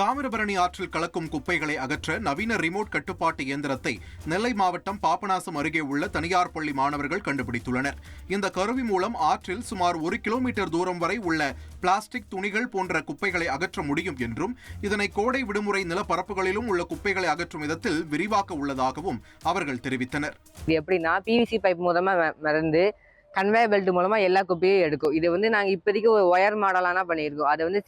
தாமிரபரணி ஆற்றில் கலக்கும் குப்பைகளை அகற்ற நவீன ரிமோட் கட்டுப்பாட்டு இயந்திரத்தை நெல்லை மாவட்டம் பாபநாசம் அருகே உள்ள தனியார் பள்ளி மாணவர்கள் கண்டுபிடித்துள்ளனர். இந்த கருவி மூலம் ஆற்றில் சுமார் ஒரு கிலோமீட்டர் தூரம் வரை உள்ள பிளாஸ்டிக் துணிகள் போன்ற குப்பைகளை அகற்ற முடியும் என்றும் இதனை கோடை விடுமுறை நிலப்பரப்புகளிலும் உள்ள குப்பைகளை அகற்றும் விதத்தில் விரிவாக்க உள்ளதாகவும் அவர்கள் தெரிவித்தனர். இது எப்படின்னா பிவிசி பைப் மூலமா மறந்து கன்வே பெல்ட் மூலமா எல்லா குப்பையும் எடுக்கும். இது வந்து நாங்கள் இப்போதைக்கு ஒரு ஒயர் மாடலானா பண்ணியிருக்கோம். அது வந்து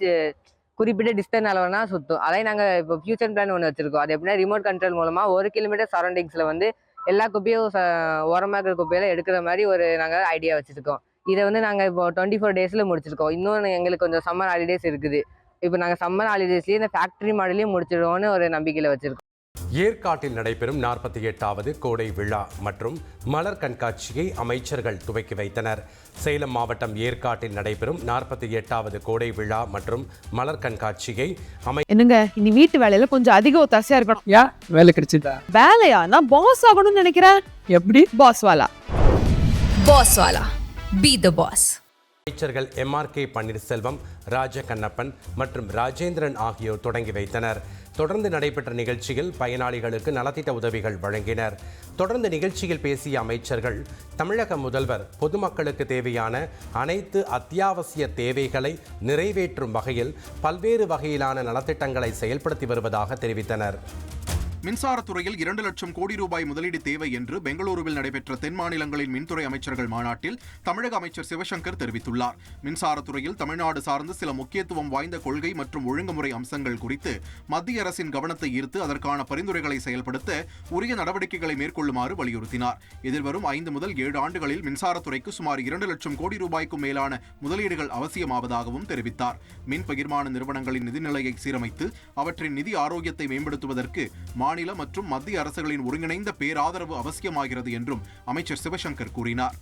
குறிப்பிட்ட டிஸ்டன்ஸ் அளவுனா சுத்தும். அதே நாங்கள் இப்போ ஃபியூச்சர் பிளான் ஒன்று வச்சிருக்கோம். அது எப்படின்னா ரிமோட் கண்ட்ரோல் மூலமாக ஒரு கிலோமீட்டர் சரௌண்டிங்ஸில் வந்து எல்லா குப்பையும் ச- ஓரமா இருக்கிற குப்பையில எடுக்கிற மாதிரி ஒரு நாங்கள் ஐடியா வச்சுருக்கோம். இதை வந்து நாங்கள் இப்போ டுவெண்ட்டி ஃபோர் டேஸில் முடிச்சிருக்கோம். இன்னொன்று எங்களுக்கு கொஞ்சம் சம்மர் ஹாலிடேஸ் இருக்குது. இப்போ நாங்கள் சம்மர் ஹாலிடேஸ்லயே இந்த ஃபேக்ட்ரி மாடலையும் முடிச்சிடுவோம்னு ஒரு நம்பிக்கையில் வச்சுருக்கோம். ஏற்காட்டில் நடைபெறும் நாற்பத்தி எட்டாவது கோடை விழா மற்றும் மலர் கண்காட்சியை அமைச்சர்கள் துவக்கி வைத்தனர். சேலம் மாவட்டம் ஏற்காட்டில் நடைபெறும் நாற்பத்தி எட்டாவது கோடை விழா மற்றும் மலர் கண்காட்சியை அமை என்னங்க இனி வீட்டு வேலையில கொஞ்சம் அதிக ஒத்தாசையா இருக்கணும். ஏன் வேலை கிடைச்சிட்டா வேலையா நான் பாஸ் ஆகணும்னு நினைக்கிறேன். எப்படி? பாஸ் வாலா. Boss Wala. Be the boss. அமைச்சர்கள் எம்ஆர் கே பன்னீர்செல்வம் ராஜ கண்ணப்பன் மற்றும் ராஜேந்திரன் ஆகியோர் தொடங்கி வைத்தனர். தொடர்ந்து நடைபெற்ற நிகழ்ச்சியில் பயனாளிகளுக்கு நலத்திட்ட உதவிகள் வழங்கினர். தொடர்ந்து நிகழ்ச்சியில் பேசிய அமைச்சர்கள் தமிழக முதல்வர் பொதுமக்களுக்கு தேவையான அனைத்து அத்தியாவசிய தேவைகளை நிறைவேற்றும் வகையில் பல்வேறு வகையிலான நலத்திட்டங்களை செயல்படுத்தி வருவதாக தெரிவித்தனர். மின்சாரத்துறையில் இரண்டு லட்சம் கோடி ரூபாய் முதலீடு தேவை என்று பெங்களூருவில் நடைபெற்ற தென் மாநிலங்களின் மின்துறை அமைச்சர்கள் மாநாட்டில் தமிழக அமைச்சர் சிவசங்கர் தெரிவித்துள்ளார். மின்சாரத்துறையில் தமிழ்நாடு சார்ந்த சில முக்கியத்துவம் வாய்ந்த கொள்கை மற்றும் ஒழுங்குமுறை அம்சங்கள் குறித்து மத்திய அரசின் கவனத்தை ஈர்த்து அதற்கான பரிந்துரைகளை செயல்படுத்த உரிய நடவடிக்கைகளை மேற்கொள்ளுமாறு வலியுறுத்தினார். எதிர்வரும் ஐந்து முதல் ஏழு ஆண்டுகளில் மின்சாரத்துறைக்கு சுமார் இரண்டு லட்சம் கோடி ரூபாய்க்கும் மேலான முதலீடுகள் அவசியமாவதாகவும் தெரிவித்தார். மின் பகிர்மான நிறுவனங்களின் நிதிநிலையை சீரமைத்து அவற்றின் நிதி ஆரோக்கியத்தை மேம்படுத்துவதற்கு மாநில மற்றும் மத்திய அரசுகளின் ஒருங்கிணைந்த பேராதரவு அவசியமாகிறது என்றும் அமைச்சர் சிவசங்கர் கூறினார்.